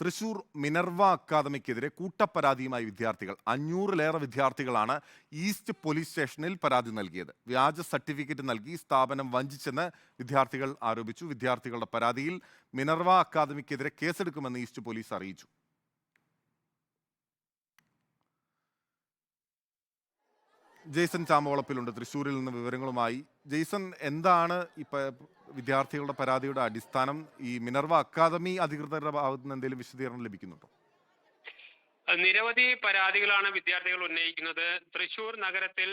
Thrissur Minerva അക്കാദമിക്കെതിരെ കൂട്ടപ്പരാതിയുമായി വിദ്യാർത്ഥികൾ. അഞ്ഞൂറിലേറെ വിദ്യാർത്ഥികളാണ് east police സ്റ്റേഷനിൽ പരാതി നൽകിയത്. വ്യാജ സർട്ടിഫിക്കറ്റ് നൽകി സ്ഥാപനം വഞ്ചിച്ചെന്ന് വിദ്യാർത്ഥികൾ ആരോപിച്ചു. വിദ്യാർത്ഥികളുടെ പരാതിയിൽ മിനർവ അക്കാദമിക്കെതിരെ കേസെടുക്കുമെന്ന് ഈസ്റ്റ് പോലീസ് അറിയിച്ചു. ജെയ്സൺ ചാമവളപ്പിലുണ്ട് തൃശ്ശൂരിൽ നിന്ന് വിവരങ്ങളുമായി. ജെയ്സൺ എന്താണ് ഇപ്പൊ വിദ്യാർത്ഥികളുടെ പരാതിയുടെ അടിസ്ഥാനം ഈ മിനർവ അക്കാദമി അധികൃതരുടെ ഭാഗത്ത് നിന്ന് എന്തെങ്കിലും വിശദീകരണം ലഭിക്കുന്നുണ്ടോ? നിരവധി പരാതികളാണ് വിദ്യാർത്ഥികൾ ഉന്നയിക്കുന്നത്. തൃശൂർ നഗരത്തിൽ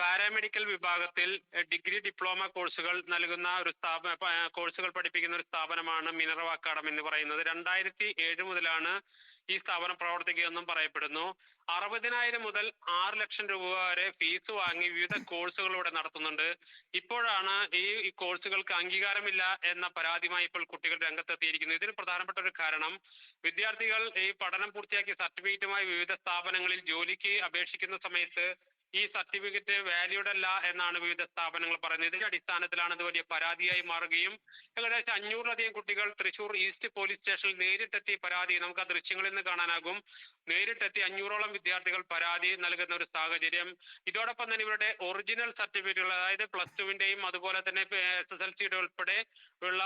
പാരാമെഡിക്കൽ വിഭാഗത്തിൽ ഡിഗ്രി ഡിപ്ലോമ കോഴ്സുകൾ നൽകുന്ന ഒരു സ്ഥാപന കോഴ്സുകൾ പഠിപ്പിക്കുന്ന ഒരു സ്ഥാപനമാണ് മിനറവ അക്കാഡമി എന്ന് പറയുന്നത്. രണ്ടായിരത്തി ഏഴ് മുതലാണ് ഈ സ്ഥാപനം പ്രവർത്തിക്കുകയെന്നും പറയപ്പെടുന്നു. അറുപതിനായിരം മുതൽ ആറ് ലക്ഷം രൂപ വരെ ഫീസ് വാങ്ങി വിവിധ കോഴ്സുകൾ ഇവിടെ നടത്തുന്നുണ്ട്. ഇപ്പോഴാണ് ഈ ഈ കോഴ്സുകൾക്ക് അംഗീകാരമില്ല എന്ന പരാതിയുമായി ഇപ്പോൾ കുട്ടികൾ രംഗത്തെത്തിയിരിക്കുന്നത് ഇതിന് പ്രധാനപ്പെട്ട ഒരു കാരണം വിദ്യാർത്ഥികൾ ഈ പഠനം പൂർത്തിയാക്കിയ സർട്ടിഫിക്കറ്റുമായി വിവിധ സ്ഥാപനങ്ങളിൽ ജോലിക്ക് അപേക്ഷിക്കുന്ന സമയത്ത് ഈ സർട്ടിഫിക്കറ്റ് വാലിഡ് അല്ല എന്നാണ് വിവിധ സ്ഥാപനങ്ങൾ പറയുന്നത്. ഇതിന്റെ അടിസ്ഥാനത്തിലാണ് ഇത് വലിയ പരാതിയായി മാറുകയും ഏകദേശം അഞ്ഞൂറിലധികം കുട്ടികൾ തൃശൂർ ഈസ്റ്റ് പോലീസ് സ്റ്റേഷനിൽ നേരിട്ടെത്തി പരാതി നമുക്ക് ആ ദൃശ്യങ്ങളിൽ നിന്ന് കാണാനാകും. നേരിട്ടെത്തി അഞ്ഞൂറോളം വിദ്യാർത്ഥികൾ പരാതി നൽകുന്ന ഒരു സാഹചര്യം. ഇതോടൊപ്പം തന്നെ ഇവരുടെ ഒറിജിനൽ സർട്ടിഫിക്കറ്റുകൾ അതായത് പ്ലസ് ടുവിന്റെയും അതുപോലെ തന്നെ എസ് എസ് എൽ സിയുടെ ഉൾപ്പെടെ ഉള്ള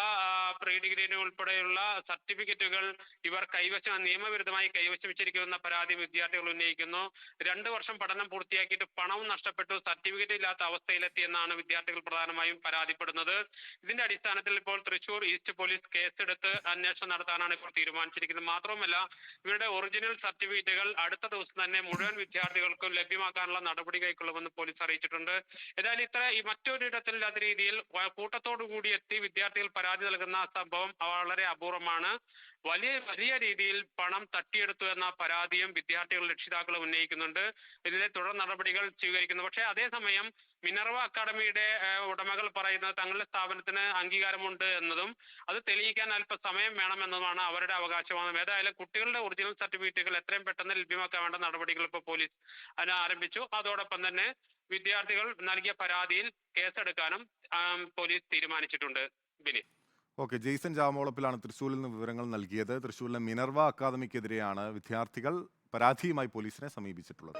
പ്രീ ഡിഗ്രിയുടെ ഉൾപ്പെടെയുള്ള സർട്ടിഫിക്കറ്റുകൾ ഇവർ കൈവശം നിയമവിരുദ്ധമായി കൈവശം വെച്ചിരിക്കുന്ന പരാതി വിദ്യാർത്ഥികൾ ഉന്നയിക്കുന്നു. രണ്ടു വർഷം പഠനം പൂർത്തിയാക്കിയിട്ട് പണവും നഷ്ടപ്പെട്ടു സർട്ടിഫിക്കറ്റ് ഇല്ലാത്ത അവസ്ഥയിലെത്തി എന്നാണ് വിദ്യാർത്ഥികൾ പ്രധാനമായും പരാതിപ്പെടുന്നത്. ഇതിന്റെ അടിസ്ഥാനത്തിൽ ഇപ്പോൾ തൃശൂർ ഈസ്റ്റ് പോലീസ് കേസെടുത്ത് അന്വേഷണം നടത്താനാണ് ഇപ്പോൾ തീരുമാനിച്ചിരിക്കുന്നത്. മാത്രവുമല്ല ഇവരുടെ ഒറിജിനൽ സർട്ടിഫിക്കറ്റുകൾ അടുത്ത ദിവസം തന്നെ മുഴുവൻ വിദ്യാർത്ഥികൾക്കും ലഭ്യമാക്കാനുള്ള നടപടി കൈക്കൊള്ളുമെന്ന് പോലീസ് അറിയിച്ചിട്ടുണ്ട്. ഏതായാലും ഇത്ര ഈ മറ്റൊരിടത്തിലില്ലാത്ത രീതിയിൽ കൂട്ടത്തോടു കൂടി എത്തി വിദ്യാർത്ഥികൾ പരാതി നൽകുന്ന സംഭവം വളരെ അപൂർവമാണ്. വലിയ വലിയ രീതിയിൽ പണം തട്ടിയെടുത്തു എന്ന പരാതിയും വിദ്യാർത്ഥികൾ രക്ഷിതാക്കൾ ഉന്നയിക്കുന്നുണ്ട്. ഇതിലെ തുടർ നടപടികൾ സ്വീകരിക്കുന്നു. പക്ഷേ അതേസമയം മിനർവ അക്കാദമിയുടെ ഉടമകൾ പറയുന്നത് തങ്ങളുടെ സ്ഥാപനത്തിന് അംഗീകാരമുണ്ട് എന്നതും അത് തെളിയിക്കാൻ അല്പ സമയം വേണമെന്നതുമാണ് അവരുടെ അവകാശവാദം ഏതായാലും കുട്ടികളുടെ ഒറിജിനൽ സർട്ടിഫിക്കറ്റുകൾ എത്രയും പെട്ടെന്ന് ലഭ്യമാക്കാൻ വേണ്ട നടപടികൾ ഇപ്പോൾ പോലീസ് അതിന് ആരംഭിച്ചു. അതോടൊപ്പം തന്നെ വിദ്യാർത്ഥികൾ നൽകിയ പരാതിയിൽ കേസെടുക്കാനും പോലീസ് തീരുമാനിച്ചിട്ടുണ്ട്. ബിനി ഓക്കെ ജെയ്സൺ ജാമോളപ്പിലാണ് തൃശ്ശൂരിൽ നിന്ന് വിവരങ്ങൾ നൽകിയത്. തൃശ്ശൂരിലെ മിനർവ അക്കാദമിക്കെതിരെയാണ് വിദ്യാർത്ഥികൾ പരാതിയുമായി പോലീസിനെ സമീപിച്ചിട്ടുള്ളത്.